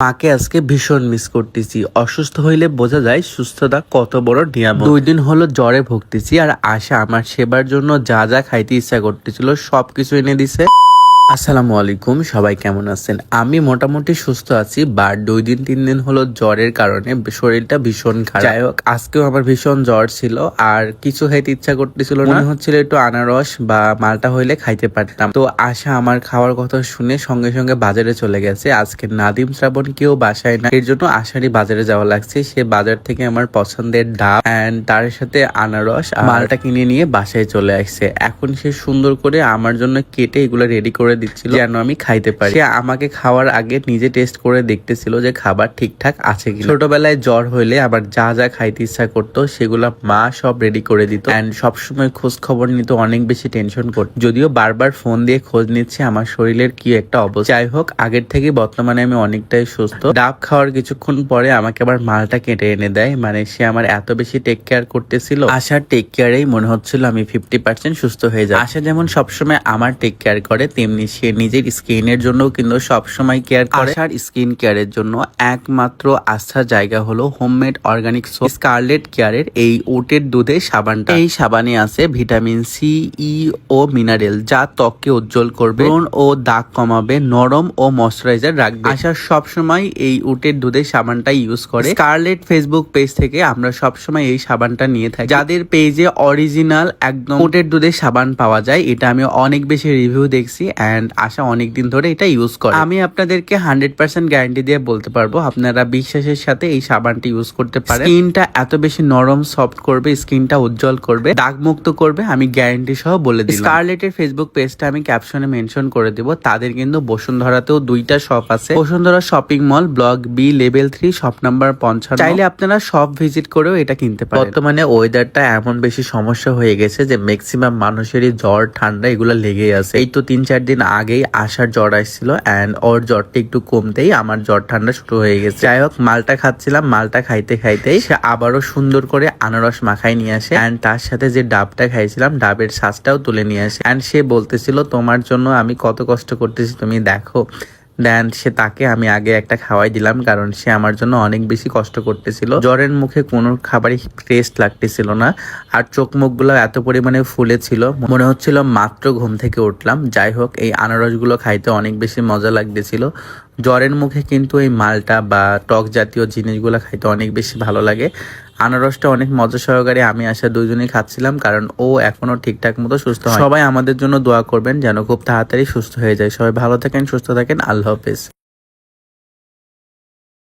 মাকে আজকে ভীষণ মিস করতেছি। অসুস্থ হইলে বোঝা যায় সুস্থতা কত বড় নিয়ামত। দুই দিন হলো জ্বরে ভুগতেছি আর আশা আমার সেবার জন্য যা যা খাইতে ইচ্ছা করতেছিল সবকিছু এনে দিছে। আসসালামু আলাইকুম, সবাই কেমন আছেন? আমি মোটামুটি সুস্থ আছি বাট দুই দিন, তিন দিন হলো জ্বরের কারণে শরীরটা ভীষণ খারাপ। যাই হোক, আজকেও আমার ভীষণ জ্বর ছিল, আর কিছু খাইতে ইচ্ছা করতেছিল না। হচ্ছিল একটু আনারস বা মালটা হইলে খাইতে পারতাম। তো আশা আমার খাওয়ার কথা শুনে সঙ্গে সঙ্গে বাজারে চলে গেছে। আজকে নাদিম শ্রাবণ কেউ বাসায় না, এর জন্য আশারই বাজারে যাওয়া লাগছে। সে বাজার থেকে আমার পছন্দের ডাব অ্যান্ড তার সাথে আনারস, মালটা কিনে নিয়ে বাসায় চলে আসছে। এখন সে সুন্দর করে আমার জন্য কেটে এগুলো রেডি করে দিচ্ছিল যেন আমি খাইতে পারি। সে আমাকে খাওয়ার আগে নিজে টেস্ট করে দেখতেছিল যে খাবার ঠিকঠাক আছে কিনা। ছোটবেলায় জ্বর হইলে আবার যা যা খাইতে ইচ্ছা করতো সেগুলা মা সব রেডি করে দিত। অ্যান্ড সবসময় খোঁজ খবর নিতে অনেক বেশি টেনশন করত যদিও বারবার ফোন দিয়ে খোঁজ নিচ্ছে আমার শরীরের কি একটা অবস্থা। যাই হোক আগের থেকে বর্তমানে আমি অনেকটাই সুস্থ। ডাব খাওয়ার কিছুক্ষণ পরে আমাকে আবার মালটা কেটে এনে দেয়। মানে সে আমার এত বেশি টেক কেয়ার করতেছিল। আশার টেক কেয়ারেই মনে হচ্ছিল আমি ফিফটি পার্সেন্ট সুস্থ হয়ে যাই আশা যেমন সবসময় আমার টেক কেয়ার করে তেমনি সে নিজের স্কিনের জন্য কিন্তু সবসময় কেয়ার করে। আশার স্কিন কেয়ারের জন্য একমাত্র আস্থার জায়গা হলো হোমমেড অর্গানিক সোপ স্কারলেট কেয়ারের এই ওটের দুধের সাবানটা। এই সাবানে আছে ভিটামিন সি ই ও মিনারেল যা ত্বককে উজ্জ্বল করবে, ব্রণ ও দাগ কমাবে, নরম ও ময়শ্চারাইজার রাখবে। আশা সবসময় এই উটের দুধের সাবানটা ইউজ করে। স্কারলেট ফেসবুক পেজ থেকে আমরা সবসময় এই সাবানটা নিয়ে থাকি। যাদের পেজে অরিজিনাল একদম উটের দুধের সাবান পাওয়া যায়, এটা আমি অনেক বেশি রিভিউ দেখছি। অ্যান্ড আশা অনেক দিন ধরে এটা ইউজ করে। আমি আপনাদেরকে হান্ড্রেড পার্সেন্ট গ্যারান্টি দিয়ে বলতে পারব, আপনারা বিশ্বাসের সাথে এই সাবানটি ইউজ করতে পারেন। স্কিনটা এত বেশি নরম সফট করবে, স্কিনটা উজ্জ্বল করবে দাগ মুক্ত করবে, আমি গ্যারান্টি সহ বলে দিই স্কারলেটের ফেসবুক পেজটা আমি ক্যাপশনে মেনশন করে দেব। তাদের কিন্তু বসুন্ধরাতেও দুইটা শপ আছে। Bashundhara shopping mall block B level three shop number পঞ্চান্ন। চাইলে আপনারা সব ভিজিট করেও এটা কিনতে পারেন। বর্তমানে ওয়েদারটা এমন বেশি সমস্যা হয়ে গেছে যে ম্যাক্সিমাম মানুষেরই জ্বর, ঠান্ডা এগুলো লেগেই আছে। এই তো তিন চার দিন আগেই আসার জ্বর আসছিল অ্যান্ড ওর জ্বরটা একটু কমতেই আমার জ্বর ঠান্ডা শুরু হয়ে গেছে। যাই হোক, মালটা খাচ্ছিলাম, মালটা খাইতে খাইতেই সে আবারও সুন্দর করে আনারস মাখাই নিয়ে আসে অ্যান্ড তার সাথে যে ডাবটা খাইছিলাম, ডাবের শ্বাসটাও তুলে নিয়ে আসে। অ্যান্ড সে বলতেছিল, তোমার জন্য আমি কত কষ্ট করতেছি, তুমি দেখো। দেন সে তাকে আমি আগে একটা খাওয়াই দিলাম, কারণ সে আমার জন্য অনেক বেশি কষ্ট করতেছিল। জ্বরের মুখে কোনো খাবারই টেস্ট লাগতেছিল না, আর চোখ মুখগুলো এত পরিমাণে ফুলে ছিল। মনে হচ্ছিল মাত্র ঘুম থেকে উঠলাম। যাই হোক, এই আনারসগুলো খাইতে অনেক বেশি মজা লাগতেছিল। জ্বরের মুখে কিন্তু এই মালটা বা টক জাতীয় জিনিসগুলো খাইতে অনেক বেশি ভালো লাগে। আনারসটা অনেক মজা সহকারে আমি আসা দুজনেই খাচ্ছিলাম কারণ ও এখনও ঠিকঠাক মতো সুস্থ সবাই আমাদের জন্য দোয়া করবেন যেন খুব তাড়াতাড়ি সুস্থ হয়ে যায়। সবাই ভালো থাকেন সুস্থ থাকেন। আল্লাহ হাফেজ।